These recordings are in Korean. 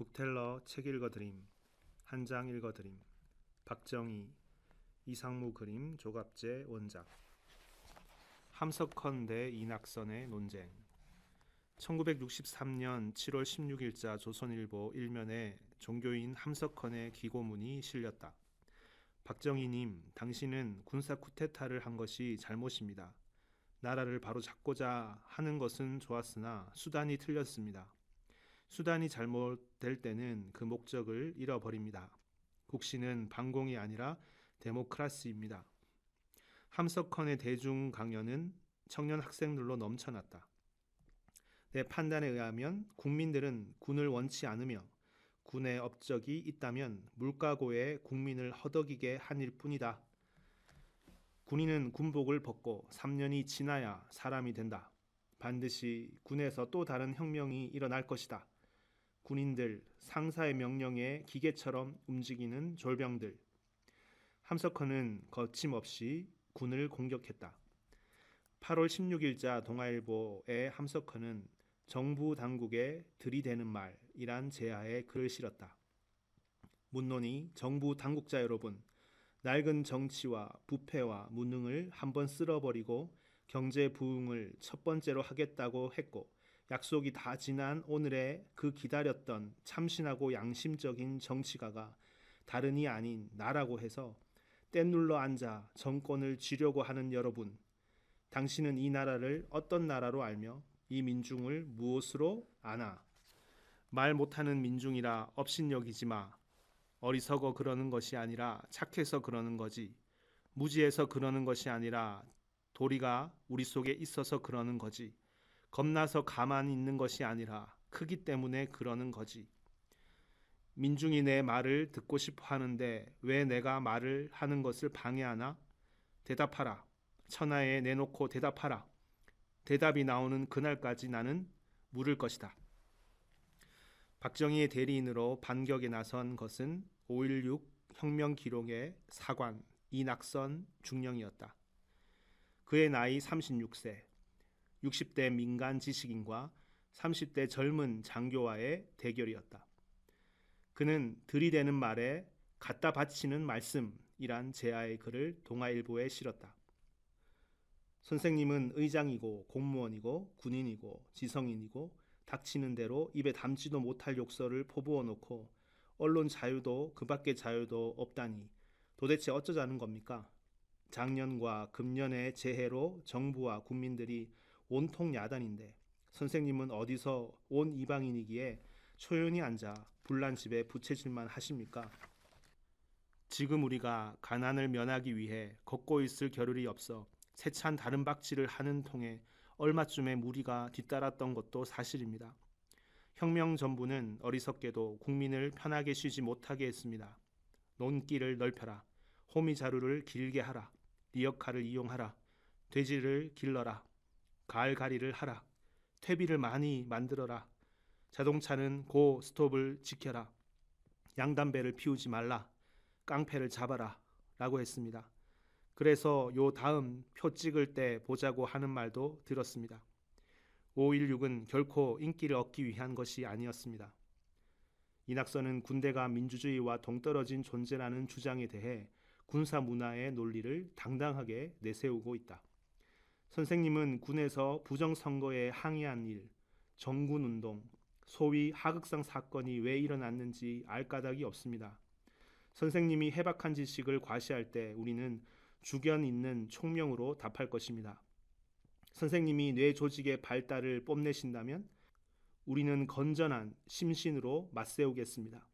북텔러 책 읽어드림 한 장 읽어드림 박정희 이상무 그림 조갑재 원작 함석헌 대 이낙선의 논쟁 1963년 7월 16일자 조선일보 일면에 종교인 함석헌의 기고문이 실렸다. 박정희님, 당신은 군사 쿠데타를 한 것이 잘못입니다. 나라를 바로 잡고자 하는 것은 좋았으나 수단이 틀렸습니다. 수단이 잘못될 때는 그 목적을 잃어버립니다. 국시는 반공이 아니라 데모크라시입니다. 함석헌의 대중 강연은 청년 학생들로 넘쳐났다. 내 판단에 의하면 국민들은 군을 원치 않으며 군의 업적이 있다면 물가고에 국민을 허덕이게 한 일 뿐이다. 군인은 군복을 벗고 3년이 지나야 사람이 된다. 반드시 군에서 또 다른 혁명이 일어날 것이다. 군인들, 상사의 명령에 기계처럼 움직이는 졸병들. 함석헌은 거침없이 군을 공격했다. 8월 16일자 동아일보의 함석헌은 정부 당국에 들이대는 말이란 제하에 글을 실었다. 문론이 정부 당국자 여러분, 낡은 정치와 부패와 무능을 한번 쓸어버리고 경제 부흥을 첫 번째로 하겠다고 했고 약속이 다 지난 오늘에 그 기다렸던 참신하고 양심적인 정치가가 다른이 아닌 나라고 해서 땐눌러 앉아 정권을 쥐려고 하는 여러분, 당신은 이 나라를 어떤 나라로 알며 이 민중을 무엇으로 아나? 말 못하는 민중이라 업신여기지 마. 어리석어 그러는 것이 아니라 착해서 그러는 거지. 무지해서 그러는 것이 아니라 도리가 우리 속에 있어서 그러는 거지. 겁나서 가만히 있는 것이 아니라 크기 때문에 그러는 거지. 민중이 내 말을 듣고 싶어 하는데 왜 내가 말을 하는 것을 방해하나? 대답하라. 천하에 내놓고 대답하라. 대답이 나오는 그날까지 나는 물을 것이다. 박정희의 대리인으로 반격에 나선 것은 5.16 혁명 기록의 사관 이낙선 중령이었다. 그의 나이 36세, 60대 민간 지식인과 30대 젊은 장교와의 대결이었다. 그는 들이대는 말에 갖다 바치는 말씀이란 제아의 글을 동아일보에 실었다. 선생님은 의장이고 공무원이고 군인이고 지성인이고 닥치는 대로 입에 담지도 못할 욕설을 포부어 놓고 언론 자유도 그 밖의 자유도 없다니 도대체 어쩌자는 겁니까? 작년과 금년의 재해로 정부와 국민들이 온통 야단인데 선생님은 어디서 온 이방인이기에 초연히 앉아 불난 집에 부채질만 하십니까? 지금 우리가 가난을 면하기 위해 걷고 있을 겨를이 없어 세찬 다른 박질을 하는 통에 얼마쯤의 무리가 뒤따랐던 것도 사실입니다. 혁명 전부는 어리석게도 국민을 편하게 쉬지 못하게 했습니다. 논길을 넓혀라. 호미 자루를 길게 하라. 리어카를 이용하라. 돼지를 길러라. 가을가리를 하라. 퇴비를 많이 만들어라. 자동차는 고 스톱을 지켜라. 양담배를 피우지 말라. 깡패를 잡아라. 라고 했습니다. 그래서 요 다음 표 찍을 때 보자고 하는 말도 들었습니다. 5.16은 결코 인기를 얻기 위한 것이 아니었습니다. 이낙선은 군대가 민주주의와 동떨어진 존재라는 주장에 대해 군사 문화의 논리를 당당하게 내세우고 있다. 선생님은 군에서 부정선거에 항의한 일, 정군운동, 소위 하극상 사건이 왜 일어났는지 알 까닭이 없습니다. 선생님이 해박한 지식을 과시할 때 우리는 주견 있는 총명으로 답할 것입니다. 선생님이 뇌 조직의 발달을 뽐내신다면 우리는 건전한 심신으로 맞세우겠습니다.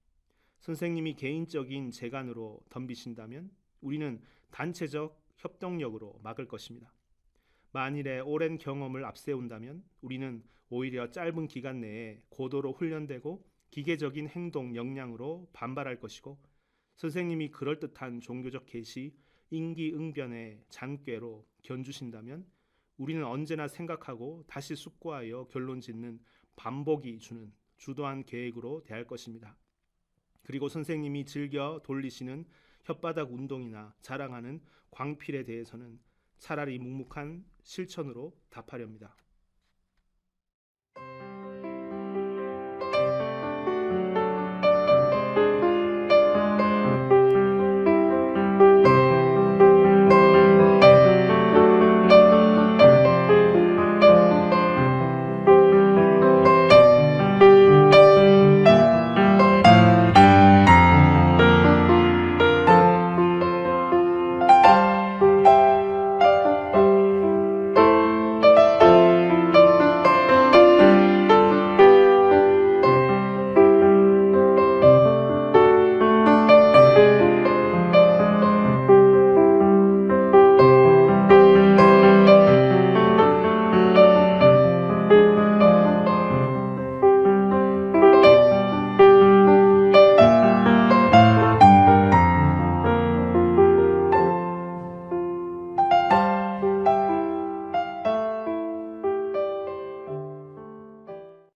선생님이 개인적인 재간으로 덤비신다면 우리는 단체적 협동력으로 막을 것입니다. 만일에 오랜 경험을 앞세운다면 우리는 오히려 짧은 기간 내에 고도로 훈련되고 기계적인 행동 역량으로 반발할 것이고 선생님이 그럴듯한 종교적 계시 인기응변의 잔꾀로 견주신다면 우리는 언제나 생각하고 다시 숙고하여 결론 짓는 반복이 주는 주도한 계획으로 대할 것입니다. 그리고 선생님이 즐겨 돌리시는 혓바닥 운동이나 자랑하는 광필에 대해서는 차라리 묵묵한 실천으로 답하렵니다.